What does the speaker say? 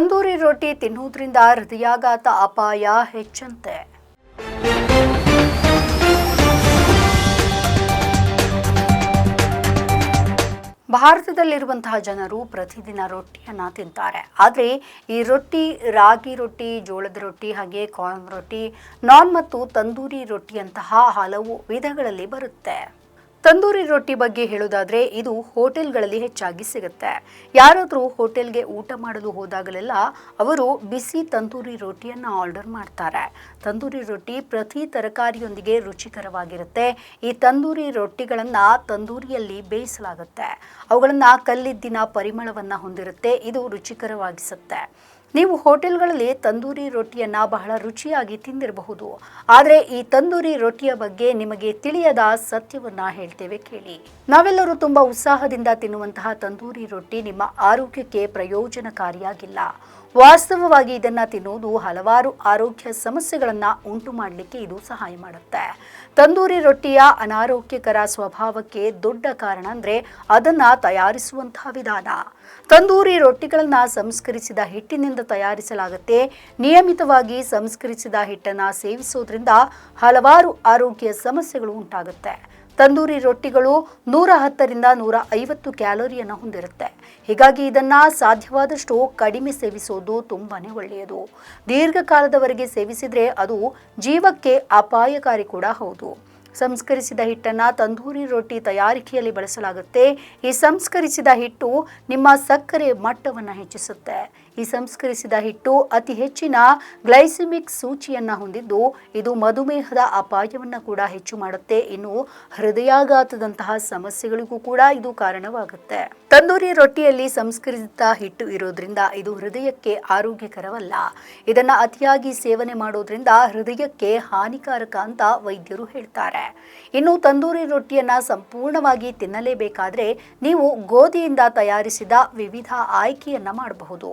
ತಂದೂರಿ ರೊಟ್ಟಿ ತಿನ್ನುವುದರಿಂದ ಹೃದಯಾಘಾತ ಅಪಾಯ ಹೆಚ್ಚಂತೆ. ಭಾರತದಲ್ಲಿರುವಂತಹ ಜನರು ಪ್ರತಿದಿನ ರೊಟ್ಟಿಯನ್ನು ತಿಂತಾರೆ. ಆದರೆ ಈ ರೊಟ್ಟಿ, ರಾಗಿ ರೊಟ್ಟಿ, ಜೋಳದ ರೊಟ್ಟಿ, ಹಾಗೆ ಕಾರ್ನ್ ರೊಟ್ಟಿ ನಾನ್ ಮತ್ತು ತಂದೂರಿ ರೊಟ್ಟಿಯಂತಹ ಹಲವು ವಿಧಗಳಲ್ಲಿ ಬರುತ್ತೆ. ತಂದೂರಿ ರೊಟ್ಟಿ ಬಗ್ಗೆ ಹೇಳೋದಾದ್ರೆ ಇದು ಹೋಟೆಲ್ಗಳಲ್ಲಿ ಹೆಚ್ಚಾಗಿ ಸಿಗುತ್ತೆ. ಯಾರಾದರೂ ಹೋಟೆಲ್ಗೆ ಊಟ ಮಾಡಲು ಹೋದಾಗಲೆಲ್ಲ ಅವರು ಬಿಸಿ ತಂದೂರಿ ರೊಟ್ಟಿಯನ್ನು ಆರ್ಡರ್ ಮಾಡ್ತಾರೆ. ತಂದೂರಿ ರೊಟ್ಟಿ ಪ್ರತಿ ತರಕಾರಿಯೊಂದಿಗೆ ರುಚಿಕರವಾಗಿರುತ್ತೆ. ಈ ತಂದೂರಿ ರೊಟ್ಟಿಗಳನ್ನು ತಂದೂರಿಯಲ್ಲಿ ಬೇಯಿಸಲಾಗುತ್ತೆ. ಅವುಗಳನ್ನು ಕಲ್ಲಿದ್ದಿನ ಪರಿಮಳವನ್ನು ಹೊಂದಿರುತ್ತೆ. ಇದು ರುಚಿಕರವಾಗಿಸುತ್ತೆ. ನೀವು ಹೋಟೆಲ್ಗಳಲ್ಲಿ ತಂದೂರಿ ರೊಟ್ಟಿಯನ್ನ ಬಹಳ ರುಚಿಯಾಗಿ ತಿಂದಿರಬಹುದು. ಆದರೆ ಈ ತಂದೂರಿ ರೊಟ್ಟಿಯ ಬಗ್ಗೆ ನಿಮಗೆ ತಿಳಿಯದ ಸತ್ಯವನ್ನ ಹೇಳ್ತೇವೆ ಕೇಳಿ. ನಾವೆಲ್ಲರೂ ತುಂಬಾ ಉತ್ಸಾಹದಿಂದ ತಿನ್ನುವಂತಹ ತಂದೂರಿ ರೊಟ್ಟಿ ನಿಮ್ಮ ಆರೋಗ್ಯಕ್ಕೆ ಪ್ರಯೋಜನಕಾರಿಯಾಗಿಲ್ಲ. ವಾಸ್ತವವಾಗಿ ಇದನ್ನ ತಿನ್ನುವುದು ಹಲವಾರು ಆರೋಗ್ಯ ಸಮಸ್ಯೆಗಳನ್ನ ಉಂಟು ಮಾಡಲಿಕ್ಕೆ ಇದು ಸಹಾಯ ಮಾಡುತ್ತೆ. ತಂದೂರಿ ರೊಟ್ಟಿಯ ಅನಾರೋಗ್ಯಕರ ಸ್ವಭಾವಕ್ಕೆ ದೊಡ್ಡ ಕಾರಣ ಅಂದ್ರೆ ಅದನ್ನ ತಯಾರಿಸುವಂತಹ ವಿಧಾನ. ತಂದೂರಿ ರೊಟ್ಟಿಗಳನ್ನ ಸಂಸ್ಕರಿಸಿದ ಹಿಟ್ಟಿನಿಂದ ತಯಾರಿಸಲಾಗುತ್ತೆ. ನಿಯಮಿತವಾಗಿ ಸಂಸ್ಕರಿಸಿದ ಹಿಟ್ಟನ್ನ ಸೇವಿಸೋದ್ರಿಂದ ಹಲವಾರು ಆರೋಗ್ಯ ಸಮಸ್ಯೆಗಳು ಉಂಟಾಗುತ್ತೆ. ತಂದೂರಿ ರೊಟ್ಟಿಗಳು ನೂರ ಹತ್ತರಿಂದ ನೂರ ಐವತ್ತು ಕ್ಯಾಲೋರಿಯನ್ನು ಹೊಂದಿರುತ್ತೆ. ಹೀಗಾಗಿ ಇದನ್ನ ಸಾಧ್ಯವಾದಷ್ಟು ಕಡಿಮೆ ಸೇವಿಸೋದು ತುಂಬಾನೇ ಒಳ್ಳೆಯದು. ದೀರ್ಘಕಾಲದವರೆಗೆ ಸೇವಿಸಿದ್ರೆ ಅದು ಜೀವಕ್ಕೆ ಅಪಾಯಕಾರಿ ಕೂಡ ಹೌದು. ಸಂಸ್ಕರಿಸಿದ ಹಿಟ್ಟನ್ನು ತಂದೂರಿ ರೊಟ್ಟಿ ತಯಾರಿಕೆಯಲ್ಲಿ ಬಳಸಲಾಗುತ್ತೆ. ಈ ಸಂಸ್ಕರಿಸಿದ ಹಿಟ್ಟು ನಿಮ್ಮ ಸಕ್ಕರೆ ಮಟ್ಟವನ್ನು ಹೆಚ್ಚಿಸುತ್ತೆ. ಈ ಸಂಸ್ಕರಿಸಿದ ಹಿಟ್ಟು ಅತಿ ಹೆಚ್ಚಿನ ಗ್ಲೈಸಿಮಿಕ್ ಸೂಚಿಯನ್ನು ಹೊಂದಿದ್ದು, ಇದು ಮಧುಮೇಹದ ಅಪಾಯವನ್ನು ಕೂಡ ಹೆಚ್ಚು ಮಾಡುತ್ತೆ. ಇನ್ನು ಹೃದಯಾಘಾತದಂತಹ ಸಮಸ್ಯೆಗಳಿಗೂ ಕೂಡ ಇದು ಕಾರಣವಾಗುತ್ತೆ. ತಂದೂರಿ ರೊಟ್ಟಿಯಲ್ಲಿ ಸಂಸ್ಕರಿಸಿದ ಹಿಟ್ಟು ಇರೋದ್ರಿಂದ ಇದು ಹೃದಯಕ್ಕೆ ಆರೋಗ್ಯಕರವಲ್ಲ. ಇದನ್ನು ಅತಿಯಾಗಿ ಸೇವನೆ ಮಾಡೋದ್ರಿಂದ ಹೃದಯಕ್ಕೆ ಹಾನಿಕಾರಕ ಅಂತ ವೈದ್ಯರು ಹೇಳ್ತಾರೆ. ಇನ್ನು ತಂದೂರಿ ರೊಟ್ಟಿಯನ್ನ ಸಂಪೂರ್ಣವಾಗಿ ತಿನ್ನಲೇಬೇಕಾದ್ರೆ ನೀವು ಗೋಧಿಯಿಂದ ತಯಾರಿಸಿದ ವಿವಿಧ ಆಯ್ಕೆಯನ್ನ ಮಾಡಬಹುದು.